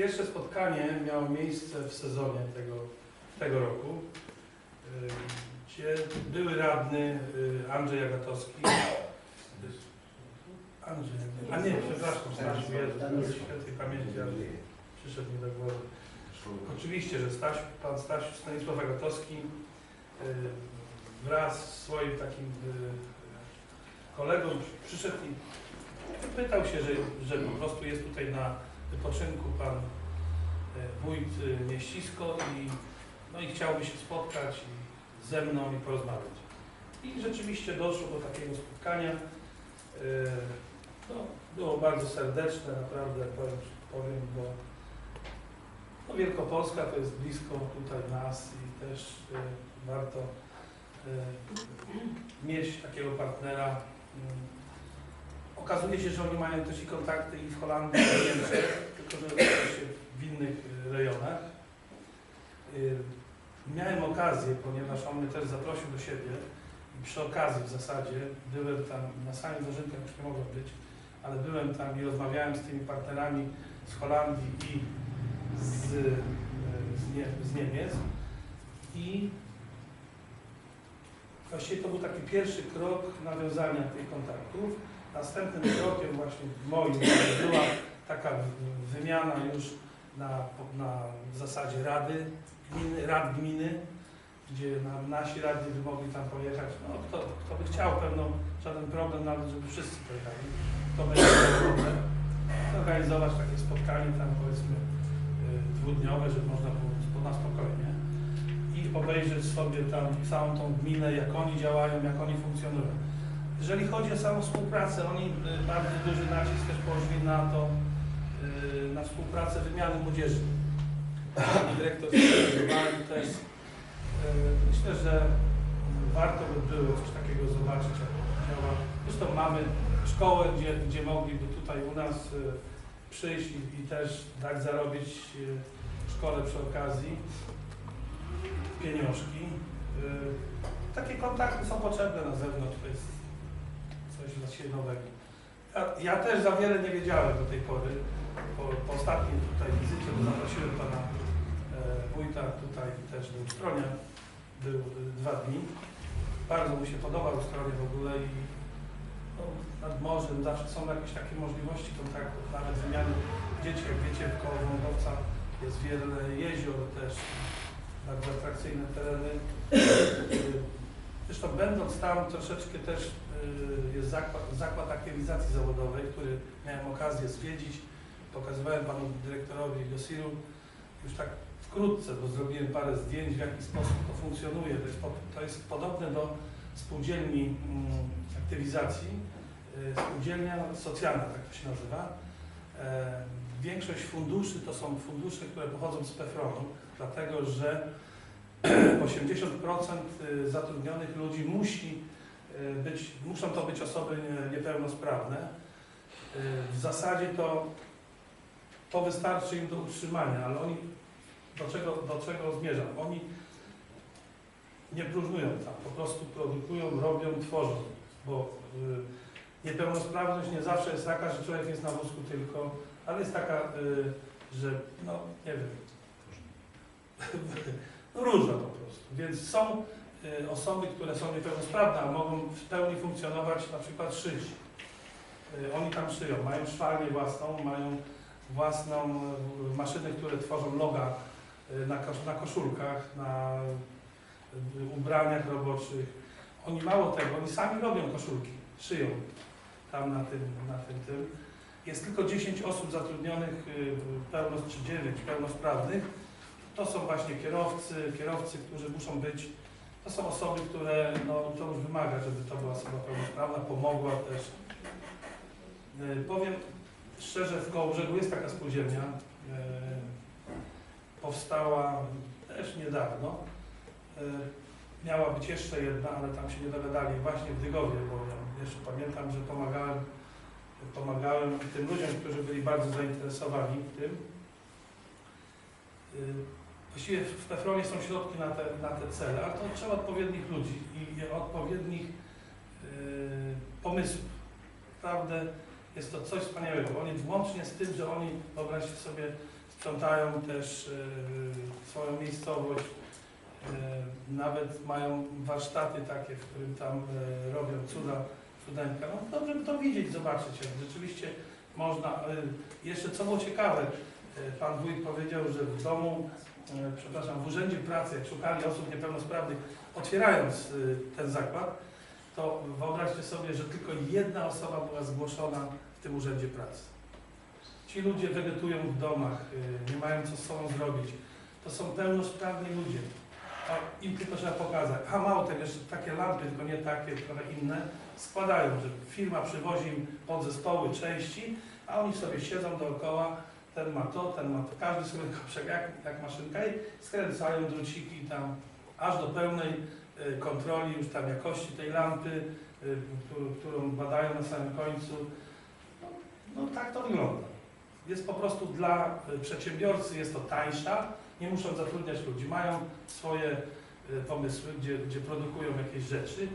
Pierwsze spotkanie miało miejsce w sezonie tego, tego roku, y, gdzie były radny y, Andrzej Agatowski. Andrzej, a nie, przepraszam, Stasiu, Jezu, świętej pamięci, ale przyszedł mi do głowy. Oczywiście, że Stasiu, pan Stasiu Stanisław Agatowski y, wraz z swoim takim kolegą przyszedł i pytał się, że, że po prostu jest tutaj na wypoczynku pan y, wójt y, Mieścisko i, no i chciałby się spotkać ze mną i porozmawiać. I rzeczywiście doszło do takiego spotkania. Y, No, było bardzo serdeczne, naprawdę powiem, powiem bo no Wielkopolska to jest blisko tutaj nas i też warto mieć takiego partnera. Mm. Okazuje się, że oni mają też i kontakty i w Holandii, i w Niemczech, oczywiście w innych y, rejonach. Y, Miałem okazję, ponieważ on mnie też zaprosił do siebie i przy okazji w zasadzie byłem tam, na samym dożynkach już nie mogłem być, ale byłem tam i rozmawiałem z tymi partnerami z Holandii i z, e, z, Nie, z Niemiec i właściwie to był taki pierwszy krok nawiązania tych kontaktów. Następnym krokiem właśnie moim była taka wymiana już na, na zasadzie rady gminy, rad gminy, gdzie na, nasi radni by mogli tam pojechać. No, kto, kto by chciał, pewno żaden problem nawet, żeby wszyscy pojechali. To będzie problem. Zorganizować takie spotkanie tam powiedzmy y, dwudniowe, żeby można było na spokojnie i obejrzeć sobie tam całą tą gminę, jak oni działają, jak oni funkcjonują. Jeżeli chodzi o samą współpracę, oni y, bardzo duży nacisk też położyli na to, na współpracę wymiany młodzieży. Pani dyrektor zorganizowali też. y, Myślę, że warto by było coś takiego zobaczyć, jak to działa. Zresztą mamy szkołę, gdzie, gdzie mogliby tutaj u nas y, przyjść i, i też dać zarobić y, szkole przy okazji pieniążki. Y, Takie kontakty są potrzebne na zewnątrz, to jest coś dla siebie nowego. Ja, ja też za wiele nie wiedziałem do tej pory. Po, po tutaj wizycie, bo zaprosiłem pana e, wójta tutaj też do Ustronia. Był e, dwa dni. Bardzo mu się podobał Ustronie w ogóle i no, nad morzem zawsze są jakieś takie możliwości kontaktów, nawet wymiany dzieci, jak wiecie, koło Wągowca jest wiele jezior też, bardzo atrakcyjne tereny. Zresztą będąc tam troszeczkę też y, jest zakład, zakład aktywizacji zawodowej, który miałem okazję zwiedzić. Pokazywałem panu dyrektorowi Josiru już tak wkrótce, bo zrobiłem parę zdjęć, w jaki sposób to funkcjonuje. To jest, to jest podobne do spółdzielni mm, aktywizacji, y, spółdzielnia socjalna, tak to się nazywa. E, Większość funduszy to są fundusze, które pochodzą z PFRON-u, dlatego że 80% y, zatrudnionych ludzi musi y, być, muszą to być osoby nie- niepełnosprawne. Y, W zasadzie to, to wystarczy im do utrzymania, ale oni do czego, do czego zmierzam? Oni nie próżnują tam, po prostu produkują, robią, tworzą, bo niepełnosprawność nie zawsze jest taka, że człowiek jest na wózku tylko, ale jest taka, że no nie wiem, różna po prostu. Więc są y, osoby, które są niepełnosprawne, a mogą w pełni funkcjonować, na przykład szyć. Y, oni tam szyją, mają szwalnię własną, mają własną y, maszyny, które tworzą loga na, kosz, na koszulkach, na ubraniach roboczych. Oni mało tego, oni sami robią koszulki, szyją tam na tym, na tym, tym. Jest tylko 10 osób zatrudnionych, pełno, czy 9 pełnosprawnych. To są właśnie kierowcy, kierowcy, którzy muszą być, to są osoby, które, no to już wymaga, żeby to była osoba pełnosprawna, pomogła też. Y, Powiem szczerze, w Kołobrzegu jest taka spółdzielnia, y, powstała też niedawno. Y, Miała być jeszcze jedna, ale tam się nie dogadali właśnie w Dygowie, bo ja jeszcze pamiętam, że pomagałem, pomagałem tym ludziom, którzy byli bardzo zainteresowani tym. Właściwie w PFRON-ie są środki na te, na te cele, ale to trzeba odpowiednich ludzi i odpowiednich y, pomysłów. Naprawdę jest to coś wspaniałego. Oni włącznie z tym, że oni, wyobraźcie sobie, sprzątają też e, swoją miejscowość, e, nawet mają warsztaty takie, w którym tam e, robią cuda, cudeńka. No dobrze by to widzieć, zobaczyć, rzeczywiście można. Jeszcze co było ciekawe, e, pan wójt powiedział, że w domu, przepraszam, w urzędzie pracy, jak szukali osób niepełnosprawnych, otwierając e, ten zakład, to wyobraźcie sobie, że tylko jedna osoba była zgłoszona w tym urzędzie pracy. Ci ludzie wegetują w domach, y, nie mają co z sobą zrobić. To są pełnosprawni ludzie. A im tylko trzeba pokazać. A mało tego, jeszcze takie lampy, tylko nie takie, trochę inne, składają, że firma przywozi im podzespoły części, a oni sobie siedzą dookoła, ten ma to, ten ma to, każdy sobie koprzek jak, jak maszynka i skręcają druciki tam, aż do pełnej y, kontroli już tam jakości tej lampy, y, którą- badają na samym końcu. No, no tak to wygląda. Jest po prostu dla y, przedsiębiorcy, jest to tańsza, nie muszą zatrudniać ludzi, mają swoje pomysły, gdzie, gdzie produkują jakieś rzeczy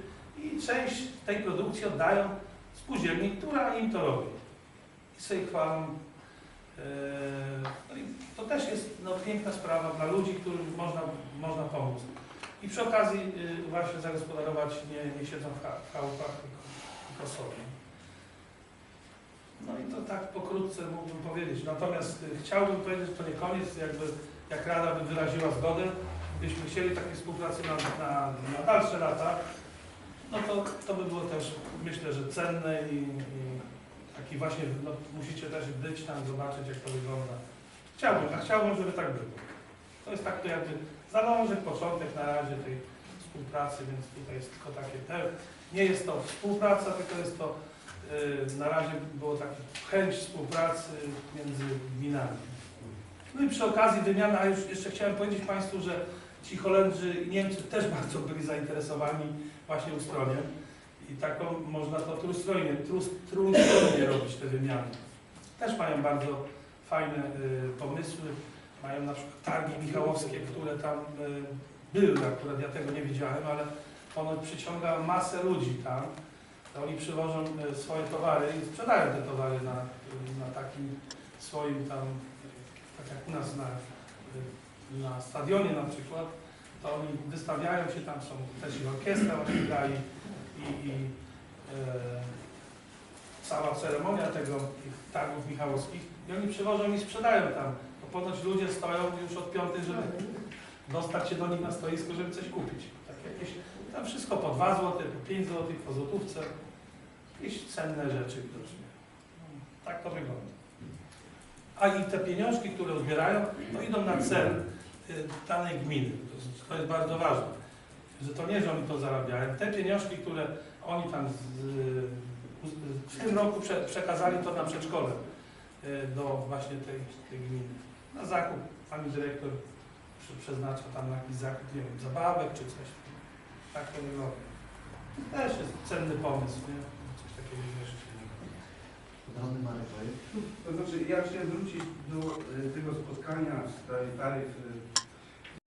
i część tej produkcji oddają spółdzielni, która im to robi. I sobie chwalą. Y, No i to też jest no, piękna sprawa dla ludzi, którym można, można pomóc. I przy okazji y, właśnie zagospodarować, nie, nie siedzą w cha- w chałupach, tylko, sobie. No i to tak pokrótce mógłbym powiedzieć. Natomiast y, chciałbym powiedzieć, to nie koniec, jakby jak Rada by wyraziła zgodę, byśmy chcieli takiej współpracy na, na, na dalsze lata, no to, to by było też myślę, że cenne i, i taki właśnie, no, musicie też być tam, zobaczyć jak to wygląda. Chciałbym, a chciałbym, żeby tak było. To jest tak to jakby zalążek, początek na razie tej współpracy, więc tutaj jest tylko takie, te, nie jest to współpraca, tylko jest to y, na razie było taka chęć współpracy między gminami. No i przy okazji wymiana, a już jeszcze chciałem powiedzieć Państwu, że ci Holendrzy i Niemcy też bardzo byli zainteresowani właśnie ustroniem i taką można to trójstronnie, trójstronnie robić te wymiany. Też mają bardzo fajne y, pomysły, mają na przykład targi michałowskie, które tam y, były, akurat ja tego nie widziałem, ale ono przyciąga masę ludzi tam. To oni przywożą y, swoje towary i sprzedają te towary na, na takim swoim tam, tak jak u nas na, na stadionie na przykład, to oni wystawiają się tam, są też i orkiestra gra i, i, e, cała ceremonia tego, tych targów michałowskich i oni przywożą i sprzedają tam. To ponoć ludzie stoją już od piątej, żeby dostać się do nich na stoisko, żeby coś kupić. Tak jakieś, tam wszystko po 2 zł, po 5 zł, po złotówce. Jakieś cenne rzeczy widocznie. No, tak to wygląda. A i te pieniążki, które uzbierają, to idą na cel y, danej gminy. To jest bardzo ważne. Że to nie, że oni to zarabiają. Te pieniążki, które oni tam z, z, w tym roku prze, przekazali to na przedszkole y, do właśnie tej, tej gminy. Na zakup pani dyrektor prze- przeznacza tam na jakiś zakup, nie wiem, zabawek czy coś. Tak to wygląda. To też jest cenny pomysł, nie? Coś takiego jeszcze. Drobny Marek. To znaczy, ja chciałem wrócić do e, tego spotkania w sprawie taryf e,